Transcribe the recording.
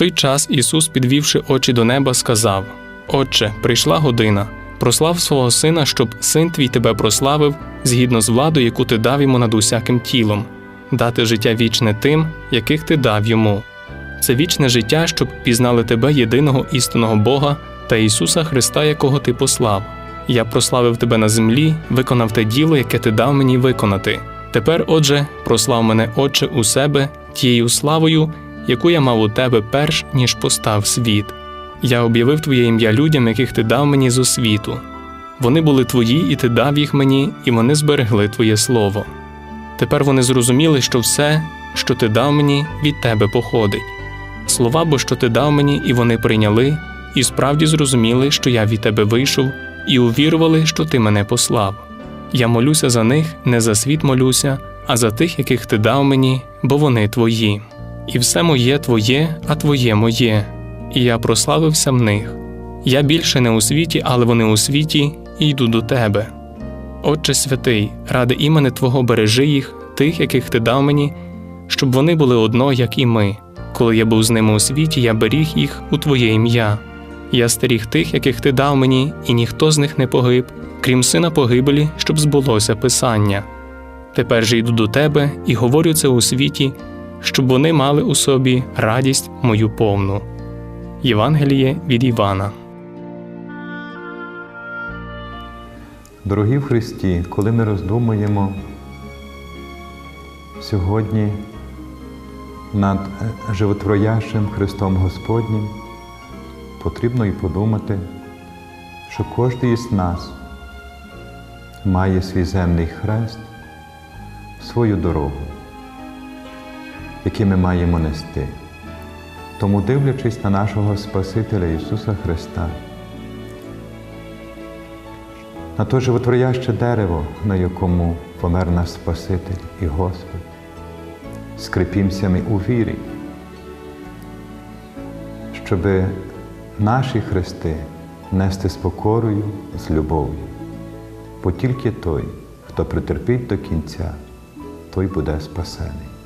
той час Ісус, підвівши очі до неба, сказав: Отче, прийшла година, прослав свого сина, щоб син твій тебе прославив згідно з владою, яку ти дав йому над усяким тілом, дати життя вічне тим, яких ти дав йому. Це вічне життя, щоб пізнали тебе, єдиного істинного Бога та Ісуса Христа, якого ти послав. Я прославив тебе на землі, виконав те діло, яке ти дав мені виконати. Тепер, отже, прослав мене, Отче, у себе тією славою, яку я мав у тебе перш ніж постав світ. Я об'явив Твоє ім'я людям, яких ти дав мені з освіту. Вони були твої, і ти дав їх мені, і вони зберегли Твоє слово. Тепер вони зрозуміли, що все, що ти дав мені, від тебе походить. Слова бо, що ти дав мені, і вони прийняли, і справді зрозуміли, що я від тебе вийшов, і увірували, що ти мене послав. Я молюся за них, не за світ молюся, а за тих, яких ти дав мені, бо вони твої. І все моє твоє, а твоє моє, і я прославився в них. Я більше не у світі, але вони у світі, і йду до тебе. Отче святий, ради імени Твого бережи їх, тих, яких ти дав мені, щоб вони були одно, як і ми. Коли я був з ними у світі, я беріг їх у Твоє ім'я. Я стеріг тих, яких ти дав мені, і ніхто з них не погиб, крім сина погибелі, щоб збулося Писання. Тепер же йду до тебе і говорю це у світі, щоб вони мали у собі радість мою повну. Євангеліє від Івана. Дорогі в Христі, коли ми роздумуємо сьогодні над животворящим Христом Господнім, потрібно і подумати, що кожен із нас має свій земний хрест, свою дорогу, який ми маємо нести. Тому, дивлячись на нашого Спасителя Ісуса Христа, на то животворяще дерево, на якому помер наш Спаситель і Господь. Скрипімося ми у вірі, щоб наші хрести нести з покорою, з любов'ю. Бо тільки той, хто притерпить до кінця, той буде спасений.